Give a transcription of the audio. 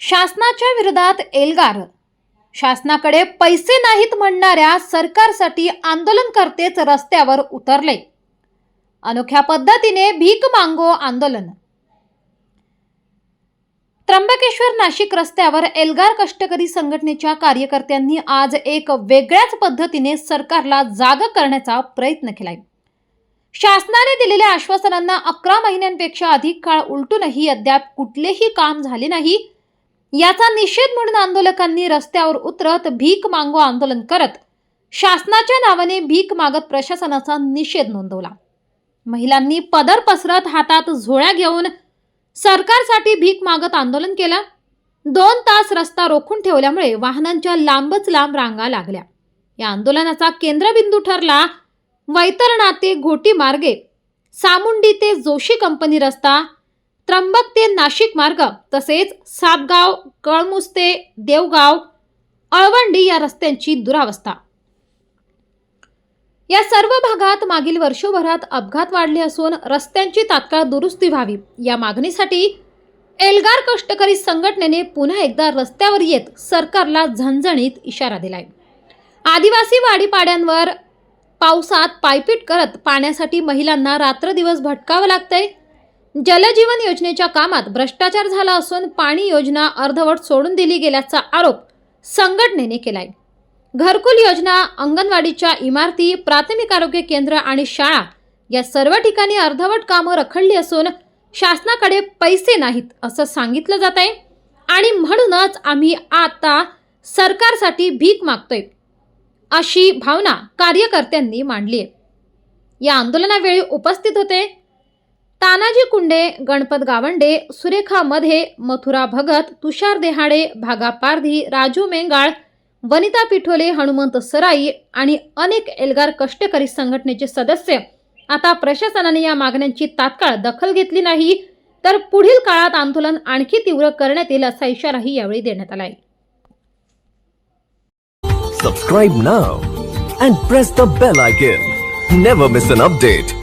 शासनाच्या विरोधात एल्गार. शासनाकडे पैसे नाहीत म्हणणाऱ्या सरकारसाठी आंदोलनकर्तेच रस्त्यावर उतरले. अनोख्या पद्धतीने भीक मांगो आंदोलन. त्र्यंबकेश्वर नाशिक रस्त्यावर एल्गार कष्टकरी संघटनेच्या कार्यकर्त्यांनी आज एक वेगळ्याच पद्धतीने सरकारला जाग करण्याचा प्रयत्न केलाय. शासनाने दिलेल्या आश्वासनांना अकरा महिन्यांपेक्षा अधिक काळ उलटूनही अद्याप कुठलेही काम झाले नाही याचा निषेध म्हणून आंदोलकांनी रस्त्यावर उतरत भीक मागो आंदोलन करत शासनाच्या नावाने भीक मागत प्रशासनाचा निषेध नोंदवला. महिलांनी पदर पसरत हातात झोळ्या घेऊन सरकारसाठी भीक मागत आंदोलन केलं. दोन तास रस्ता रोखून ठेवल्यामुळे वाहनांच्या लांबच लांब रांगा लागल्या. या आंदोलनाचा केंद्रबिंदू ठरला वैतरणा ते घोटी मार्गे सामुंडी ते जोशी कंपनी रस्ता त्र्यंबक ते नाशिक मार्ग तसेच सापगाव कळमुस्ते देवगाव अळवंडी या रस्त्यांची दुरावस्था. या सर्व भागात मागील वर्षभरात अपघात वाढले असून रस्त्यांची तात्काळ दुरुस्ती व्हावी या मागणीसाठी एल्गार कष्टकरी संघटनेने पुन्हा एकदा रस्त्यावर येत सरकारला झणझणीत इशारा दिलाय. आदिवासी वाडीपाड्यांवर पावसात पायपीट करत पाण्यासाठी महिलांना रात्रदिवस भटकावं लागतंय. जलजीवन योजनेच्या कामात भ्रष्टाचार झाला असून पाणी योजना अर्धवट सोडून दिली गेल्याचा आरोप संघटनेने केलाय. घरकुल योजना अंगणवाडीच्या इमारती प्राथमिक आरोग्य केंद्र आणि शाळा या सर्व ठिकाणी अर्धवट कामं रखडली असून शासनाकडे पैसे नाहीत असं सांगितलं जात आहे आणि म्हणूनच आम्ही आता सरकारसाठी भीक मागतोय अशी भावना कार्यकर्त्यांनी मांडली आहे या आंदोलनावेळी उपस्थित होते तानाजी कुंडे गणपत गावंडे सुरेखा मध्ये मथुरा भगत तुषार देहाडे भागा पारधी राजू मेंगाळ वनिता पिठोले हनुमंत सराई आणि अनेक एल्गार कष्टकरी संघटनेचे सदस्य आता प्रशासनाने या मागण्यांची तात्काळ दखल घेतली नाही तर पुढील काळात आंदोलन आणखी तीव्र करण्यात येईल असा इशाराही यावेळी देण्यात आला आहे नाव and press the bell icon never miss an update.